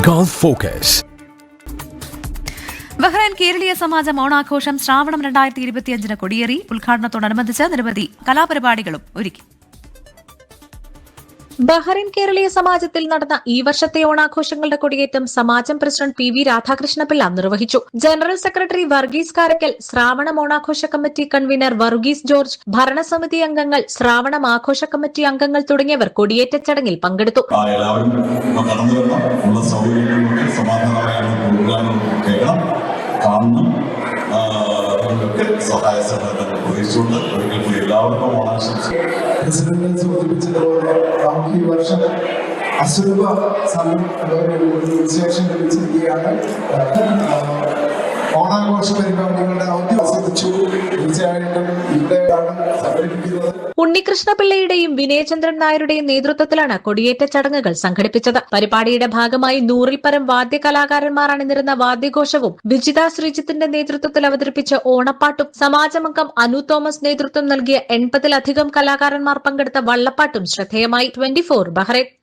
Gulf focus Bahrain കേരളീയ സമാജം ഓണാഘോഷം ശ്രാവണം രണ്ടായിരത്തി ഇരുപത്തിയഞ്ചിന് കൊടിയേറി. ഉദ്ഘാടനത്തോടനുബന്ധിച്ച് നിരവധി കലാപരിപാടികളും ഒരുക്കി. ബഹ്റൈൻ കേരളീയ സമാജത്തിൽ നടന്ന ഈ വർഷത്തെ ഓണാഘോഷങ്ങളുടെ കൊടിയേറ്റം സമാജം പ്രസിഡന്റ് പി വി രാധാകൃഷ്ണപിള്ള നിർവഹിച്ചു. ജനറൽ സെക്രട്ടറി വർഗീസ് കാരക്കൽ ശ്രാവണം ഓണാഘോഷ കമ്മിറ്റി കൺവീനർ വർഗീസ് ജോർജ് ഭരണസമിതി അംഗങ്ങൾ ശ്രാവണം ആഘോഷ കമ്മിറ്റി അംഗങ്ങൾ തുടങ്ങിയവർ കൊടിയേറ്റ ചടങ്ങിൽ പങ്കെടുത്തു. എല്ലാവരും സഹായ സഹകരണങ്ങൾ പ്രതീക്ഷിച്ചുകൊണ്ട് ഒരിക്കൽ കൂടി എല്ലാവർക്കും ഓണാശംസ പ്രസിഡന്റ് സൂചിപ്പിച്ചതുപോലെ നമുക്ക് ഈ വർഷം അസുലഭ സമയം വിശേഷം ലഭിച്ചിരിക്കുകയാണ് ഓണാഘോഷ പരിപാടികളുടെ ഉണ്ണികൃഷ്ണപിള്ളയുടെയും വിനയചന്ദ്രൻ നായരുടെയും നേതൃത്വത്തിലാണ് കൊടിയേറ്റ ചടങ്ങുകൾ സംഘടിപ്പിച്ചത്. പരിപാടിയുടെ ഭാഗമായി നൂറിൽ പരം വാദ്യ കലാകാരന്മാർ അണിനിരുന്ന വാദ്യഘോഷവും വിജിത ശ്രീജിത്തിന്റെ നേതൃത്വത്തിൽ അവതരിപ്പിച്ച ഓണപ്പാട്ടും സമാജമംഗം അനു തോമസ് നേതൃത്വം നൽകിയ എൺപതിലധികം കലാകാരന്മാർ പങ്കെടുത്ത വള്ളപ്പാട്ടും ശ്രദ്ധേയമായി. Twenty four Bahrain.